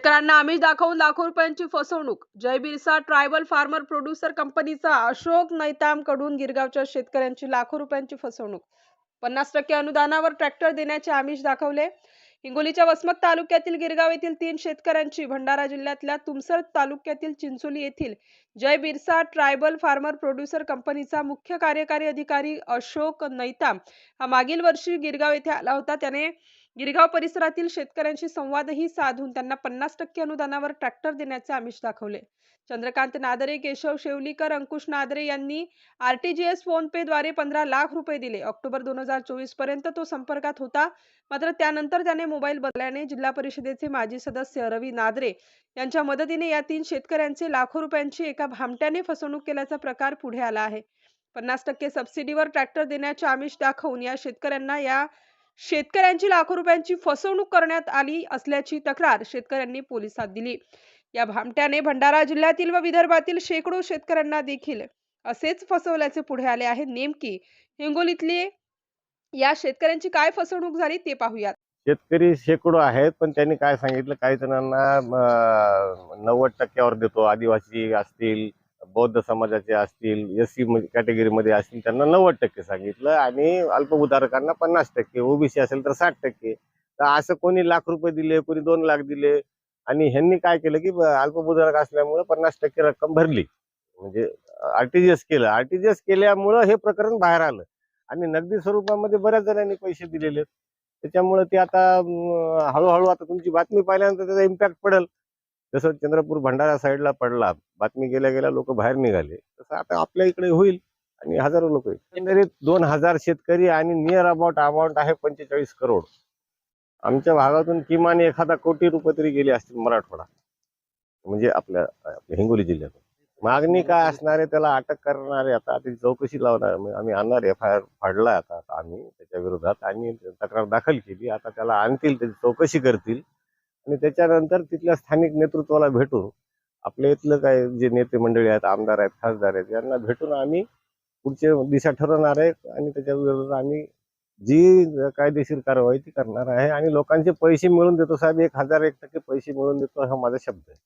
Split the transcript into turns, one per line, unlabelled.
शेतकऱ्यांना आमिष दाखवून लाखो रुपयांची फसवणूक. Jai Birsa tribal farmer producer कंपनीचा अशोक नैतामकडून गिरगावच्या शेतकऱ्यांची लाखो रुपयांची फसवणूक. पन्नास टक्के अनुदानावर ट्रॅक्टर देण्याचे आमिष दाखवले. हिंगोलीच्या वसमत तालुक्यातील गिरगाव येथील तीन शेतकऱ्यांची भंडारा जिल्ह्यातल्या तुमसर तालुक्यातील चिंचोली येथील Jai Birsa tribal farmer producer कंपनीचा मुख्य कार्यकारी अधिकारी अशोक नैताम हा मागील वर्षी गिरगाव येथे आला होता. त्याने गिरगाव परिसरातील शेतकऱ्यांशी संवादही साधून त्यांना पन्नास टक्के अनुदानावर ट्रॅक्टर देण्याचे आमिष दाखवले. चंद्रकांत नादरे केशव शेवलीकर अंकुश नादरे यांनी आरटीजीएस फोन पे द्वारे पंधरा लाख रुपये दिले. ऑक्टोबर दोन हजार चोवीसपर्यंत तो संपर्कात होता. मात्र त्यानंतर त्याने मोबाईल बदलल्याने जिल्हा परिषदेचे माजी सदस्य रवी नादरे यांच्या मदतीने या तीन शेतकऱ्यांचे लाखो रुपयांची एका भामट्याने फसवणूक केल्याचा प्रकार पुढे आला आहे. पन्नास टक्के सबसिडीवर ट्रॅक्टर देण्याचे आमिष दाखवून या शेतकऱ्यांना या शेतकऱ्यांची लाखो रुपयांची फसवणूक करण्यात आली असल्याची तक्रार शेतकऱ्यांनी पोलिसात दिली. या भामट्याने भंडारा जिल्ह्यातील व विदर्भातील शेकडो शेतकऱ्यांना देखील असेच फसवल्याचे पुढे आले आहे. नेमकी हिंगोलीतली या शेतकऱ्यांची काय फसवणूक झाली ते पाहूयात.
शेतकरी शेकडो आहेत पण त्यांनी काय सांगितलं? काही जणांना नव्वद टक्क्यावर देतो. आदिवासी असतील बौद्ध समाजाचे असतील एस सी कॅटेगरीमध्ये असतील त्यांना नव्वद टक्के सांगितलं आणि अल्पभूधारकांना पन्नास टक्के ओबीसी असेल तर साठ टक्के. तर असं कोणी लाख रुपये दिले कोणी दोन लाख दिले आणि ह्यांनी काय केलं की अल्पभूधारक असल्यामुळे पन्नास टक्के रक्कम भरली. म्हणजे आरटीजीएस केलं. आरटीजीएस केल्यामुळं हे प्रकरण बाहेर आलं. आणि नगदी स्वरूपामध्ये बऱ्याच जणांनी पैसे दिलेले त्याच्यामुळं त्याच्यामुळे ते आता हळूहळू आता तुमची बातमी पाहिल्यानंतर त्याचा इम्पॅक्ट पडेल. जसं चंद्रपूर भंडारा साईडला पडला बातमी गेल्या गेल्या लोक बाहेर निघाले तसं आता आपल्या इकडे होईल आणि हजारो लोक एकंदरीत दोन हजार शेतकरी आणि नियर अबाउट अमाऊंट आहे पंचेचाळीस करोड. आमच्या भागातून किमान एखादा कोटी रुपये तरी गेले असतील मराठवाडा. म्हणजे आपल्या आपल्या हिंगोली जिल्ह्यातून. मागणी काय असणार आहे त्याला अटक करणारे आता ती चौकशी लावणार आम्ही आणणार एफ आय आर फाडला आता आता आम्ही त्याच्या विरोधात आणि तक्रार दाखल केली. आता त्याला आणतील त्याची चौकशी करतील. आणि त्याच्यानंतर तिथल्या स्थानिक नेतृत्वाला भेटून आपल्या इथलं काय जे नेते मंडळी आहेत आमदार आहेत खासदार आहेत यांना भेटून आम्ही पुढचे दिशा ठरवणार आहे आणि त्याच्या विरोधात आम्ही जी कायदेशीर कारवाई ती करणार आहे आणि लोकांचे पैसे मिळून देतो. साहेब एक हजार एक टक्के पैसे मिळून देतो हा माझा शब्द आहे.